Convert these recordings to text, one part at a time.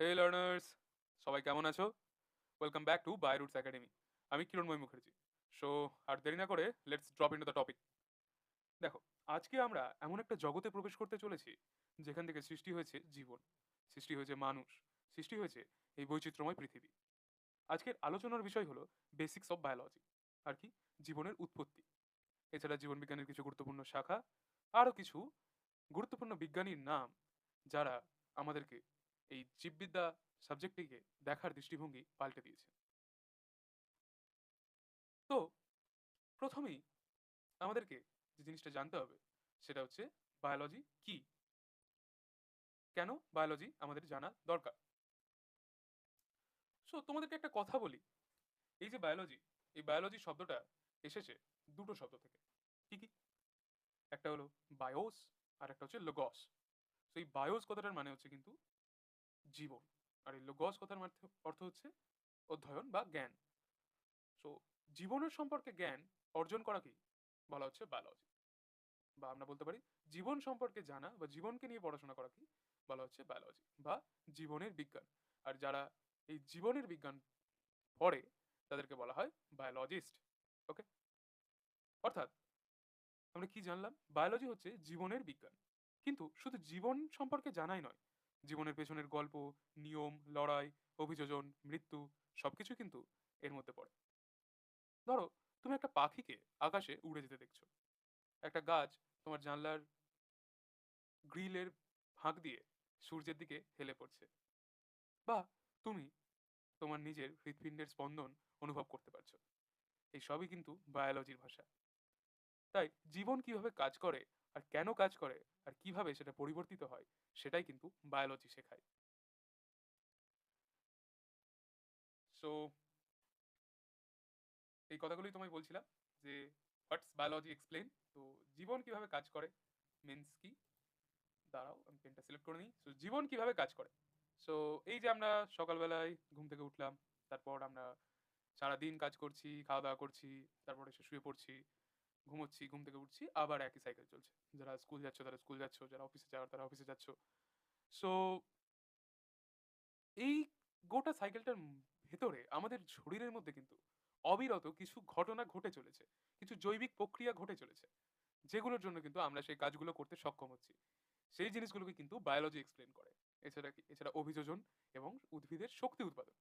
হে learners সবাই কেমন আছো? Welcome back to by roots academy আমি কিরণময় মুখার্জি। সো আর দেরি না করে let's drop in the topic দেখো, আজকে আমরা এমন একটা জগতে প্রবেশ করতে চলেছি, যেখান থেকে সৃষ্টি হয়েছে জীবন, সৃষ্টি হয়েছে মানুষ, সৃষ্টি হয়েছে এই বৈচিত্র্যময় পৃথিবী। আজকের আলোচনার বিষয় হলো বেসিক্স অফ বায়োলজি আর কি? জীবনের উৎপত্তি। এছাড়া জীবন বিজ্ঞানের কিছু গুরুত্বপূর্ণ শাখা, আরও কিছু গুরুত্বপূর্ণ বিজ্ঞানীর নাম, যারা আমাদেরকে এই জীববিদ্যা সাবজেক্টটিকে দেখার দৃষ্টিভঙ্গি পাল্টে দিয়েছে। তো প্রথমেই আমাদেরকে যে জিনিসটা জানতে হবে, সেটা হচ্ছে বায়োলজি কি? কেন বায়োলজি আমাদের জানা দরকার? সো তোমাদেরকে একটা কথা বলি। এই যে বায়োলজি এই বায়োলজি শব্দটা এসেছে দুটো শব্দ থেকে। কি কি? একটা হলো বায়োস আর একটা হচ্ছে লোগস তো এই বায়োস কথাটার মানে হচ্ছে কিন্তু জীবন। আর এই লোগস কথার অর্থ হচ্ছে অধ্যয়ন বা জ্ঞান। সো জীবনের সম্পর্কে জ্ঞান অর্জন করা কি? বলা হচ্ছে বায়োলজি বা আমরা বলতে পারি, জীবন সম্পর্কে জানা বা জীবনকে নিয়ে পড়াশোনা করা কি? বলা হচ্ছে বায়োলজি বা জীবনের বিজ্ঞান। আর যারা এই জীবনের বিজ্ঞান পড়ে, তাদেরকে বলা হয় বায়োলজিস্ট ওকে অর্থাৎ, আমরা কি জানলাম? বায়োলজি হচ্ছে জীবনের বিজ্ঞান। কিন্তু শুধু জীবন সম্পর্কে জানাই নয় জীবনের পেছনের গল্প, নিয়ম, লড়াই, অভিযোজন, মৃত্যু, সবকিছু কিন্তু এর মধ্যে পড়ে। ধরো, তুমি একটা পাখিকে আকাশে উড়ে যেতে দেখছ। একটা গাছ তোমার জানলার গ্রিলের ফাঁক দিয়ে সূর্যের দিকে হেলে পড়ছে। বা তুমি তোমার নিজের হৃৎপিণ্ডের স্পন্দন অনুভব করতে পারছ। এই সবই কিন্তু বায়োলজির ভাষা। তাই জীবন কীভাবে কাজ করে আর কেন কাজ করে? আর কীভাবে সেটা পরিবর্তিত হয়? সেটাই কিন্তু বায়োলজি শেখায়। সো এই কথাগুলোই তোমায় বলছিলাম যে হোয়াটস বায়োলজি এক্সপ্লেন তো জীবন কীভাবে কাজ করে? মিন্স কি? দাঁড়াও, আমি পেনটা সিলেক্ট করে নিই। সো জীবন কীভাবে কাজ করে? সো এই যে আমরা সকালবেলায় ঘুম থেকে উঠলাম, তারপর আমরা সারাদিন কাজ করছি খাওয়া দাওয়া করছি, তারপর এসে শুয়ে পড়ছি। ঘুমোচ্ছি, ঘুম থেকে উঠছি, আবার একই সাইকেল চলছে। যারা স্কুল যাচ্ছ, তারা স্কুল যাচ্ছ, যারা অফিসে যাওয়ার তারা অফিসে যাচ্ছ। সো এই গোটা সাইকেলটার ভেতরে আমাদের শরীরের মধ্যে কিন্তু অবিরত কিছু ঘটনা ঘটে চলেছে। কিছু জৈবিক প্রক্রিয়া ঘটে চলেছে, যেগুলোর জন্য কিন্তু আমরা সেই কাজগুলো করতে সক্ষম হচ্ছি। সেই জিনিসগুলোকে কিন্তু বায়োলজি এক্সপ্লেন করে। এছাড়া এছাড়া অভিযোজন এবং উদ্ভিদের শক্তি উৎপাদন।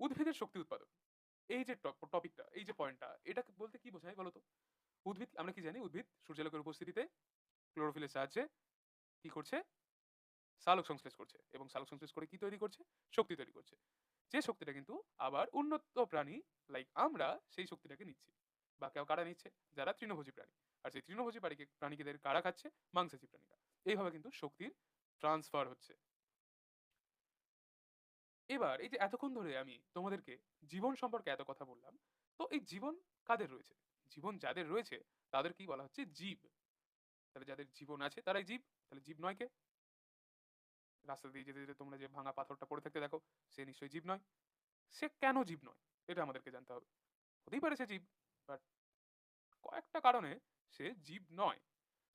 উদ্ভিদের শক্তি উৎপাদন। এই যে টপিকটা, এই যে পয়েন্টটা এটা বলতে কি বোঝায় বলতো? উদ্ভিদ, আমরা কি জানি? উদ্ভিদ সূর্যালোকের উপস্থিতিতে ক্লোরোফিলের সাহায্যে কি করছে? সালোক সংশ্লেষ করছে। এবং সালোক সংশ্লেষ করে কি তৈরি করছে? শক্তি তৈরি করছে। যে শক্তিটা কিন্তু আবার উন্নত প্রাণী লাইক আমরা, সেই শক্তিটাকে নিচ্ছি। বা কেউ কারা নিচ্ছে? যারা তৃণভোজী প্রাণী। আর সেই তৃণভোজী প্রাণীকে প্রাণীদের কারা খাচ্ছে? মাংসাশী প্রাণীরা। এইভাবে কিন্তু শক্তির ট্রান্সফার হচ্ছে। এবার এই যে এতক্ষণ ধরে আমি তোমাদেরকে জীবন সম্পর্কে এত কথা বললাম, তো এই জীবন কাদের রয়েছে? জীবন যাদের রয়েছে, তাদের কি বলা হচ্ছে? জীব। তাহলে যাদের জীবন আছে, তারাই জীব। তাহলে জীব নয় কে? রাস্তা দিয়ে যেতে যেতে তোমরা যে ভাঙা পাথরটা পড়ে থাকতে দেখো, সে নিশ্চয়ই জীব নয়। সে কেন জীব নয়? এটা আমাদেরকে জানতে হবে। হতেই পারে সে জীব বাট কয়েকটা কারণে সে জীব নয়।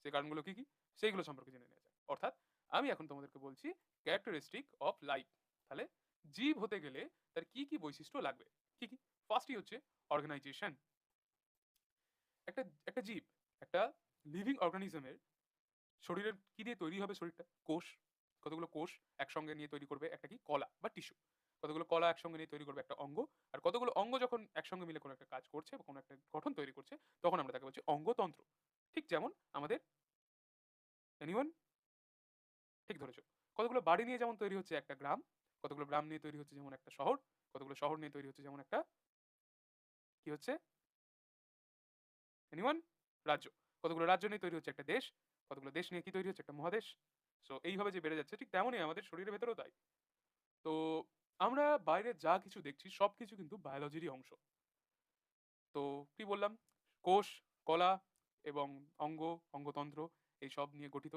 সে কারণগুলো কি কি? সেইগুলো সম্পর্কে জেনে নেওয়া যায় অর্থাৎ আমি এখন তোমাদেরকে বলছি ক্যারেক্টারিস্টিক অফ লাইফ তাহলে জীব হতে গেলে তার কি কি বৈশিষ্ট্য লাগবে? কি কি? ফার্স্টই হচ্ছে অর্গানাইজেশন একটা একটা জীব, একটা লিভিং অর্গানিজমের শরীরের কি দিয়ে তৈরি হবে শরীরটা? কোষ। কতগুলো কোষ একসঙ্গে নিয়ে তৈরি করবে? একটা কি? কলা বা টিস্যু কতগুলো কলা একসঙ্গে নিয়ে তৈরি করবে? একটা অঙ্গ। আর কতগুলো অঙ্গ যখন একসঙ্গে মিলে কোনো একটা কাজ করছে বা কোনো একটা গঠন তৈরি করছে, তখন আমরা তাকে বলছি অঙ্গতন্ত্র। ঠিক যেমন আমাদের এনিওয়ান ঠিক ধরেছো। কতগুলো বাড়ি নিয়ে যেমন তৈরি হচ্ছে একটা গ্রাম কতগুলো গ্রাম নিয়ে তৈরি হচ্ছে? যেমন একটা শহর, কতগুলো শহর নিয়ে তৈরি হচ্ছে? যেমন একটা কি হচ্ছে? এনিওয়ান রাজ্য। কতগুলো রাজ্য নিয়ে তৈরি হচ্ছে? একটা দেশ। কতগুলো দেশ নিয়ে কি তৈরি হচ্ছে? একটা মহাদেশ। সো এইভাবে যে বেড়ে যাচ্ছে, ঠিক তেমনই আমাদের শরীরের ভেতরেও তাই। তো, আমরা বাইরে যা কিছু দেখছি, সব কিছু কিন্তু বায়োলজিরই অংশ। তো, কি বললাম? কোষ, কলা এবং অঙ্গ, অঙ্গতন্ত্র, এই সব নিয়ে গঠিত।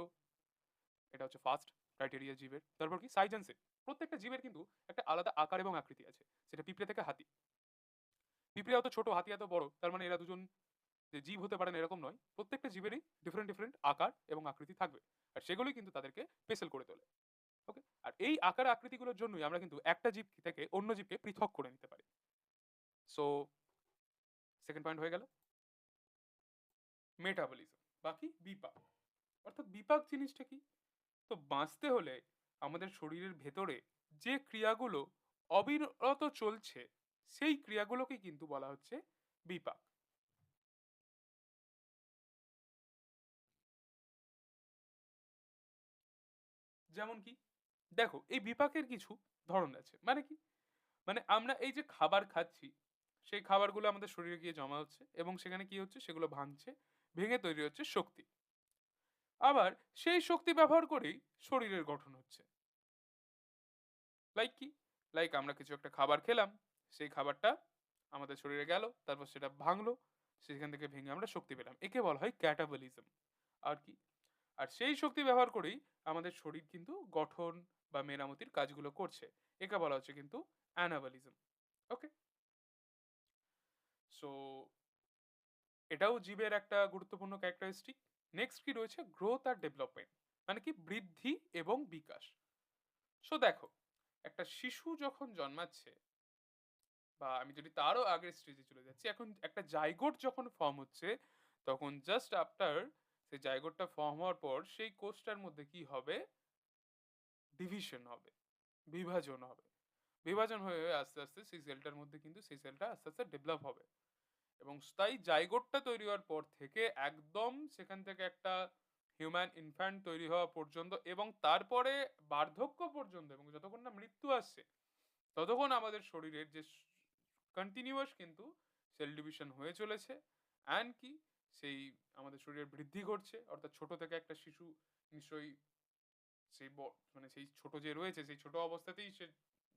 এটা হচ্ছে ফার্স্ট ক্রাইটেরিয়া জীবের। তারপর কি? সাইজ অ্যান্ড প্রত্যেকটা জীবের কিন্তু একটা আলাদা আকার এবং আকৃতি আছে। সেটা পিঁপড়ে থেকে হাতি। পিঁপড়ে এত ছোট, হাতি এত বড়, তার মানে এরা দুজন যে জীব হতে পারেন এরকম নয়। প্রত্যেকটা জীবেরই ডিফারেন্ট ডিফারেন্ট আকার এবং আকৃতি থাকবে। আর সেগুলোই কিন্তু তাদেরকে স্পেশাল করে তোলে। ওকে আর এই আকার, আকৃতিগুলোর জন্যই আমরা কিন্তু একটা জীব থেকে অন্য জীবকে পৃথক করে নিতে পারি। সো সেকেন্ড পয়েন্ট হয়ে গেল। মেটাবলিজম বাকি বিপাক। অর্থাৎ বিপাক জিনিসটা কি? তো বাঁচতে হলে আমাদের শরীরের ভেতরে যে ক্রিয়াগুলো অবিরত চলছে, সেই ক্রিয়াগুলোকে কিন্তু বলা হচ্ছে বিপাক। যেমন কি? দেখো, এই বিপাকের কিছু ধরন আছে। মানে কি? মানে আমরা এই যে খাবার খাচ্ছি, সেই খাবারগুলো আমাদের শরীরে গিয়ে জমা হচ্ছে এবং সেখানে কি হচ্ছে? সেগুলো ভাঙছে, ভেঙে তৈরি হচ্ছে শক্তি। আবার সেই শক্তি ব্যবহার করেই শরীরের গঠন হচ্ছে। লাইক কি? লাইক আমরা কিছু একটা খাবার খেলাম, সেই খাবারটা আমাদের শরীরে গেল, তারপর সেটা ভাঙলো, সেখান থেকে ভেঙে আমরা শক্তি পেলাম। একে বলা হয় ক্যাটাবলিজম আর কি? আর সেই শক্তি ব্যবহার করেই আমাদের শরীর কিন্তু গঠন বা মেরামতির কাজগুলো করছে। একে বলা হচ্ছে কিন্তু অ্যানাবলিজম ওকে সো এটাও জীবের একটা গুরুত্বপূর্ণ ক্যারেক্টারিস্টিক নেক্সট কি রয়েছে? গ্রোথ আর ডেভেলপমেন্ট মানে কি? বৃদ্ধি এবং বিকাশ। সো দেখো একটা শিশু যখন জন্মাচ্ছে বা আমি যদি তারও আগের স্টেজে চলে যাচ্ছি, এখন একটা জাইগোট যখন ফর্ম হচ্ছে, তখন জাস্ট আফটার সেই জাইগোটটা ফর্ম হওয়ার পর সেই কোষটার মধ্যে কি হবে? ডিভিশন হবে, বিভাজন হবে। বিভাজন হয়ে আস্তে আস্তে সেই সেলটার মধ্যে কিন্তু সেই সেলটা আস্তে আস্তে ডেভেলপ হবে। এবং তাই জাইগোটটা তৈরি হওয়ার পর থেকে একদম সেখান থেকে একটা হিউম্যান ইনফ্যান্ট তৈরি হওয়া পর্যন্ত এবং তারপরে বার্ধক্য পর্যন্ত এবং যতক্ষণ না মৃত্যু আসছে, ততক্ষণ আমাদের শরীরের যে কন্টিনিউয়াস কিন্তু সেল ডিভিশন হয়ে চলেছে অ্যান্ড কি সেই আমাদের শরীরের বৃদ্ধি ঘটছে। অর্থাৎ ছোট থেকে একটা শিশু নিশ্চয়ই সেই মানে সেই ছোট যে রয়েছে, সেই ছোট অবস্থাতেই সে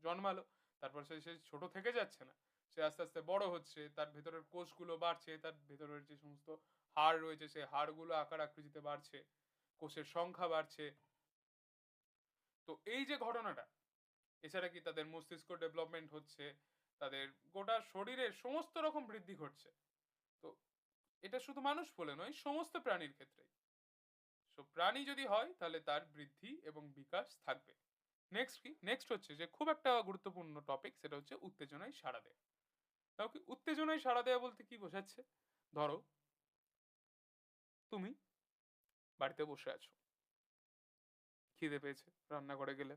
জন্মালো, তারপর সে সে ছোট থেকে যাচ্ছে না। সে আস্তে আস্তে বড় হচ্ছে, তার ভেতরের কোষগুলো বাড়ছে, তার ভেতরের যে সমস্ত হাড় রয়েছে সেই হাড়গুলো আকার আকৃতিতে বাড়ছে, কোষের সংখ্যা বাড়ছে। তো এই যে ঘটনাটা, এছাড়া কি তাদের মস্তিষ্ক ডেভেলপমেন্ট হচ্ছে, তাদের গোটা শরীরের সমস্ত রকম বৃদ্ধি ঘটছে। তো এটা শুধু মানুষ বলে নয়, সমস্ত প্রাণীর ক্ষেত্রেই। সো প্রাণী যদি হয়, তাহলে তার বৃদ্ধি এবং বিকাশ থাকবে। নেক্সট কি? নেক্সট হচ্ছে যে খুব একটা গুরুত্বপূর্ণ টপিক সেটা হচ্ছে উত্তেজনায় সাড়া দেয়। তাও কি উত্তেজনায় সাড়া দেওয়া বলতে কি বোঝাচ্ছে? ধরো তুমি বাড়িতে বসে আছো। খিদে পেয়েছে, রান্নাঘরে গেলে।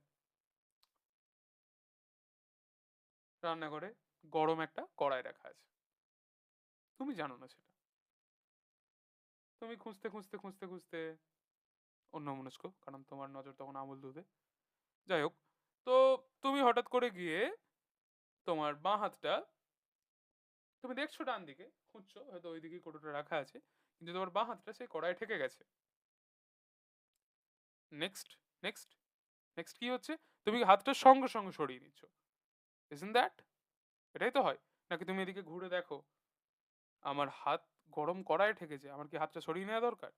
রান্নাঘরে গরম একটা কড়াই রাখা আছে। তুমি জানো না সেটা। তুমি খুঁজতে খুঁজতে খুঁজতে খুঁজতে অন্য মনস্ক কারণ তোমার নজর তখন আমল দুধে। যাই হোক, তো তুমি হঠাৎ করে গিয়ে তোমার বাঁ হাতটা, তুমি দেখছ ডান দিকে, খুঁজছো, হয়তো ওই দিকে কোটোটা রাখা আছে। কিন্তু তোমার বাঁ হাতটা সেই কড়াই ঠেকে গেছে। নেক্সট নেক্সট নেক্সট কি হচ্ছে? তুমি হাতটা সঙ্গে সঙ্গে সরিয়ে নিচ্ছ। ইজন্ট দ্যাট এটাই তো হয়। নাকি তুমি এদিকে ঘুরে দেখো, আমার হাত গরম কড়াই ঠেকেছে, আমার কি হাতটা সরিয়ে নেওয়া দরকার?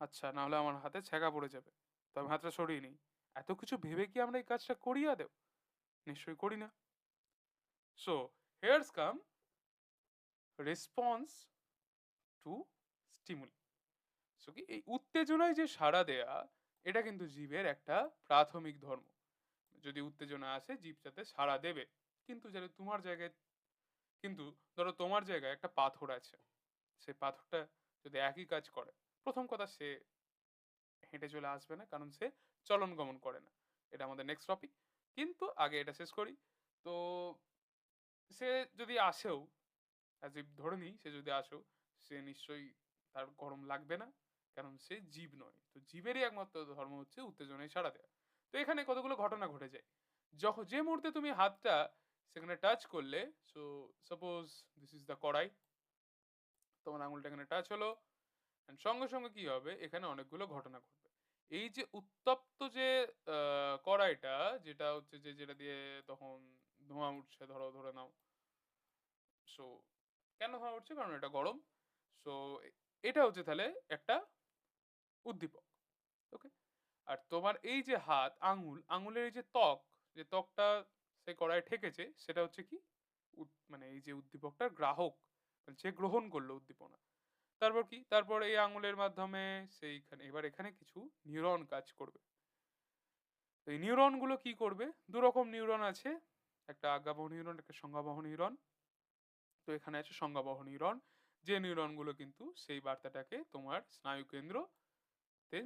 আচ্ছা না হলে আমার হাতে ছ্যাঁকা পড়ে যাবে, তো আমি হাতটা সরিয়ে নিই। এত কিছু ভেবে কি আমরা এই কাজটা করিয়া দেব নিশ্চয়ই করি না। So here's come response to stimuli so কি এই উত্তেজনায় যে সাড়া দেয়া, এটা কিন্তু জীবের একটা প্রাথমিক ধর্ম। যদি উত্তেজনা আসে, জীব যাতে সাড়া দেবে। কিন্তু যাতে তোমার জায়গায়, কিন্তু ধরো তোমার জায়গায় একটা পাথর আছে। সেই পাথরটা যদি একই কাজ করে, প্রথম কথা সে হেঁটে চলে আসবে না, কারণ সে চলন গমন করে না। এটা আমাদের নেক্সট টপিক কিন্তু আগে এটা শেষ করি। তো সে যদি আসেও ধরে নিই, সে যদি আসেও সে নিশ্চয়ই তার গরম লাগবে না, কারণ সে জীব নয়। তো জীবেরই একমাত্র ধর্ম হচ্ছে উত্তেজনায় সাড়া দেওয়া। তো এখানে কতগুলো ঘটনা ঘটে যায়। যখন যে মুহূর্তে তুমি হাতটা সেখানে টাচ করলে so suppose this is the kadai, তোমার আঙুলটা এখানে টাচ হলো সঙ্গে সঙ্গে কি হবে, এখানে অনেকগুলো ঘটনা ঘটবে। এই যে উত্তপ্ত যে কড়াইটা, যেটা হচ্ছে যে, যেটা দিয়ে তখন ধোঁয়া উঠছে, ধরো, ধরে নাও। সো কেন ধোঁয়া উঠছে? কারণ এটা গরম। সো এটা হচ্ছে তাহলে একটা উদ্দীপক ওকে আর তোমার এই যে হাত, আঙুল, আঙুলের এই যে ত্বক, যে ত্বকটা সেই কড়াই ঠেকেছে, সেটা হচ্ছে কি? মানে এই যে উদ্দীপকটার গ্রাহক মানে যে গ্রহণ করল উদ্দীপনা। তারপর কি? তারপর এই আঙুলের মাধ্যমে সেইখানে, এবার এখানে কিছু নিউরন কাজ করবে। এই নিউরনগুলো কি করবে? দু রকম নিউরন আছে, একটা আজ্ঞাবহ নিউরন একটা সংজ্ঞাবহ নিউরন তো এখানে আছে সংজ্ঞাবহ নিউরন যে নিউরনগুলো কিন্তু সেই বার্তাটাকে তোমার স্নায়ু কেন্দ্রতে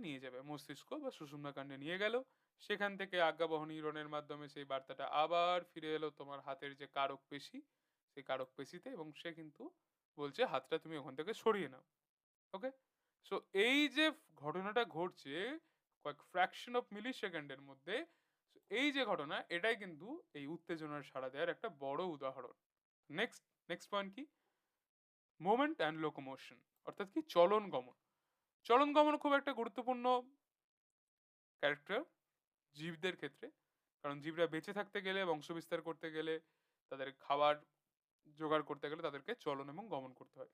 নিয়ে যাবে। মস্তিষ্ক বা সুষুম্নাকাণ্ডে নিয়ে গেল। সেখান থেকে আজ্ঞাবহ নিউরনের মাধ্যমে সেই বার্তাটা আবার ফিরে এলো তোমার হাতের যে কারক পেশি, সেই কারক পেশিতে এবং সে কিন্তু বলছে, হাতটা তুমি ওখান থেকে সরিয়ে নাও। ওকে? সো এই যে ঘটনাটা ঘটছে কয়েক ফ্র্যাকশন অফ মিলি সেকেন্ডের মধ্যে এই যে ঘটনা, এটাই কিন্তু এই উত্তেজনার সাড়া দেওয়ার একটা বড় উদাহরণ। নেক্সট নেক্সট পয়েন্ট কি? মোমেন্ট অ্যান্ড লোকোমোশন অর্থাৎ কি চলন গমন। চলন গমন খুব একটা গুরুত্বপূর্ণ ক্যারেক্টার জীবদের ক্ষেত্রে, কারণ জীবরা বেঁচে থাকতে গেলে, বংশবিস্তার করতে গেলে, তাদের খাবার জোগাড় করতে গেলে তাদেরকে চলন এবং গমন করতে হয়।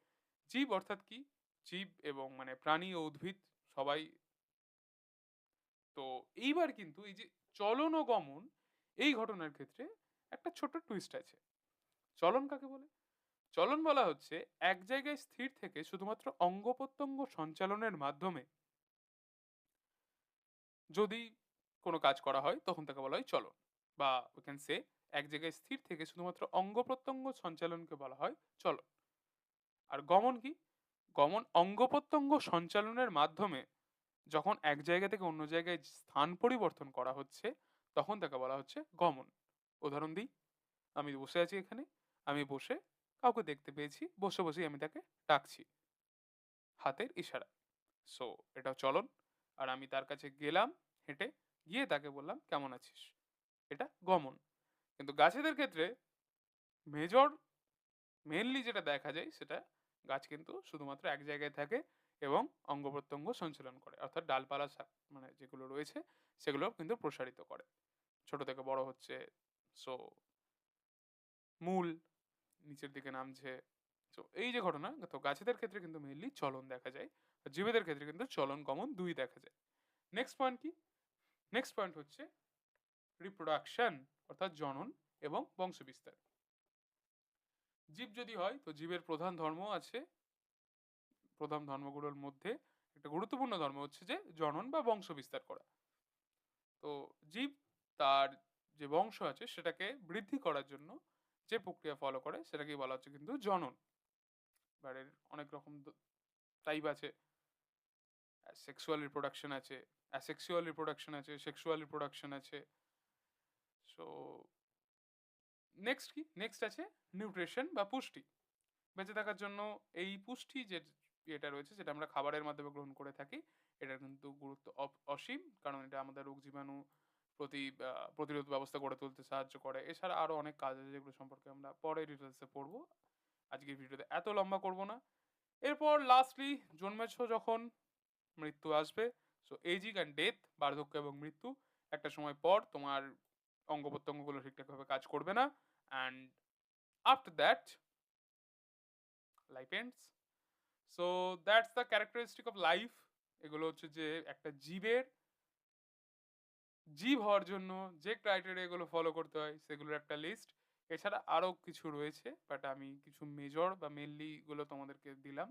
জীব অর্থাৎ কি? জীব এবং মানে প্রাণী ও উদ্ভিদ সবাই। তো এইবার কিন্তু এই যে চলন ও গমন, এই ঘটনার ক্ষেত্রে একটা ছোট্ট টুইস্ট আছে। চলন কাকে বলে? চলন বলা হচ্ছে, এক জায়গায় স্থির থেকে শুধুমাত্র অঙ্গ প্রত্যঙ্গ সঞ্চালনের মাধ্যমে যদি কোনো কাজ করা হয়, তখন তাকে বলা হয় চলন। বা ক্যান সে এক জায়গায় স্থির থেকে শুধুমাত্র অঙ্গ প্রত্যঙ্গ সঞ্চালনকে বলা হয় চলন। আর গমন কি? গমন অঙ্গ প্রত্যঙ্গ সঞ্চালনের মাধ্যমে যখন এক জায়গা থেকে অন্য জায়গায় স্থান পরিবর্তন করা হচ্ছে, তখন তাকে বলা হচ্ছে গমন। উদাহরণ দিই। আমি বসে আছি এখানে, আমি বসে কাউকে দেখতে পেয়েছি, বসে বসেই আমি তাকে ডাকছি। হাতের ইশারা। সো এটা চলন। আর আমি তার কাছে গেলাম, হেঁটে গিয়ে তাকে বললাম, কেমন আছিস? এটা গমন। কিন্তু গাছেদের ক্ষেত্রে মেজর মেনলি যেটা দেখা যায়, সেটা গাছ কিন্তু শুধুমাত্র এক জায়গায় থাকে এবং অঙ্গ প্রত্যঙ্গ সঞ্চালন করে। অর্থাৎ ডালপালা মানে যেগুলো রয়েছে, সেগুলো কিন্তু প্রসারিত করে। ছোট থেকে বড় হচ্ছে সো মূল নিচের দিকে নামছে। তো এই যে ঘটনা, তো গাছেদের ক্ষেত্রে কিন্তু মেনলি চলন দেখা যায়, আর জীবেদের ক্ষেত্রে কিন্তু চলন গমন দুই দেখা যায়। নেক্সট পয়েন্ট কি? নেক্সট পয়েন্ট হচ্ছে রিপ্রোডাকশন অর্থাৎ জনন এবং বংশবিস্তার। জীব যদি হয়, তো জীবের প্রধান ধর্ম আছে, প্রধান ধর্মগুলোর মধ্যে একটা গুরুত্বপূর্ণ ধর্ম হচ্ছে যে জনন বা বংশ বিস্তার করা। তো জীব তার যে বংশ আছে, সেটাকে বৃদ্ধি করার জন্য যে প্রক্রিয়া ফলো করে সেটাকেই বলা হচ্ছে কিন্তু জনন। এবার অনেক রকম টাইপ আছে। সেক্সুয়াল রিপ্রোডাকশন আছে অ্যাসেক্সুয়াল রিপ্রোডাকশন আছে সেক্সুয়াল রিপ্রোডাকশন আছে। সো নেক্সট কি? নেক্সট আছে নিউট্রিশন বা পুষ্টি। বেঁচে থাকার জন্য এই পুষ্টি যে ইয়েটা রয়েছে যেটা আমরা খাবারের মাধ্যমে গ্রহণ করে থাকি, এটার কিন্তু গুরুত্ব অসীম। কারণ এটা আমাদের রোগ জীবাণু প্রতি প্রতিরোধ ব্যবস্থা গড়ে তুলতে সাহায্য করে। এছাড়া আরও অনেক কাজ আছে যেগুলো সম্পর্কে আমরা পরে ডিটেলসে পড়ব। আজকের ভিডিওতে এত লম্বা করব না। এরপর লাস্টলি জন্মেছ যখন, মৃত্যু আসবে। সো এজিং অ্যান্ড ডেথ বার্ধক্য এবং মৃত্যু, একটা সময় পর তোমার অঙ্গ প্রত্যঙ্গগুলো ঠিকঠাকভাবে কাজ করবে না। And after that life ends so that's the characteristic of life এগুলো হচ্ছে যে একটা জীবের জীব হওয়ার জন্য যে ক্রাইটেরিয়া এগুলো ফলো করতে হয়, সেগুলোর একটা লিস্ট এছাড়া আরও কিছু রয়েছে বাট আমি কিছু মেজর বা মেনলি গুলো তোমাদেরকে দিলাম।